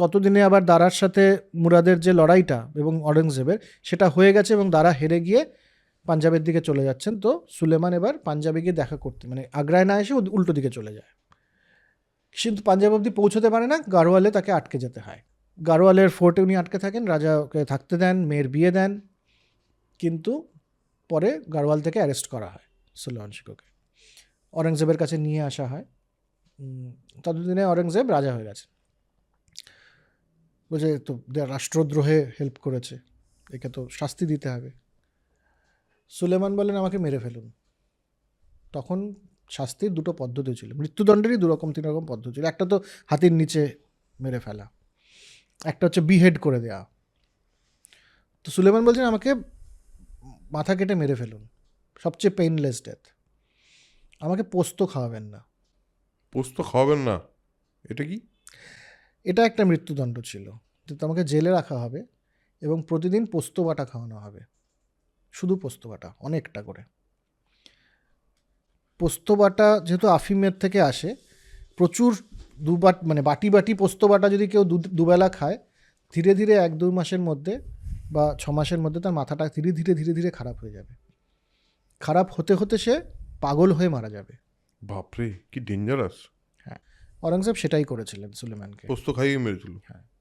ততদিনে আবার দারার সাথে মুরাদের যে লড়াইটা এবং অরেঞ্জেবের সেটা হয়ে গেছে এবং দারা হেরে গিয়ে পাঞ্জাবের দিকে চলে যাচ্ছেন। তো সুলেমান এবার পাঞ্জাবে গিয়ে দেখা করতে মানে আগ্রায় না এসে উল্টো দিকে চলে যায়। কিন্তু পাঞ্জাব অবধি পৌঁছতে পারে না গাড়োয়ালে তাকে আটকে যেতে হয়। গাড়োয়ালের ফোর্টে উনি আটকে থাকেন, রাজাকে থাকতে দেন, মেয়ের বিয়ে দেন, কিন্তু পরে গাড়োয়াল থেকে অ্যারেস্ট করা হয় সুলেমান শিকোকে অরেঞ্জেবের কাছে নিয়ে আসা হয়। ততদিনে অরেঞ্জেব রাজা হয়ে গেছে বলছে, তো রাষ্ট্রদ্রোহে হেল্প করেছে। একে তো শাস্তি দিতে হবে। সুলেমান বলেন, আমাকে মেরে ফেলুন। তখন শাস্তির দুটো পদ্ধতি ছিল। মৃত্যুদণ্ডেরই দুরকম তিন রকম পদ্ধতি ছিল। একটা তো হাতির নিচে মেরে ফেলা, একটা হচ্ছে বিহেড করে দেওয়া তো সুলেমান বলছেন, আমাকে মাথা কেটে মেরে ফেলুন। সবচেয়ে পেইনলেস ডেথ আমাকে পোস্ত খাওয়াবেন না। পোস্ত খাওয়াবেন না? এটা কি? এটা একটা মৃত্যুদণ্ড ছিল। যে তোমাকে জেলে রাখা হবে এবং প্রতিদিন পোস্ত বাটা খাওয়ানো হবে। শুধু পোস্ত বাটা, অনেকটা করে। পোস্ত বাটা যেহেতু আফিমের থেকে আসে, প্রচুর দুবার মানে বাটি বাটি পোস্ত বাটা যদি কেউ দুবেলা খায়, ধীরে ধীরে এক দু মাসের মধ্যে বা ছ মাসের মধ্যে তার মাথাটা ধীরে ধীরে ধীরে ধীরে খারাপ হয়ে যাবে। খারাপ হতে হতে সে পাগল হয়ে মারা যাবে। বাপরে, কি ডেঞ্জারাস অরঙ্গজেব সেটাই করেছিলেন সুলেমানকে। পোস্ত খাইয়ে মেরেছিল। হ্যাঁ।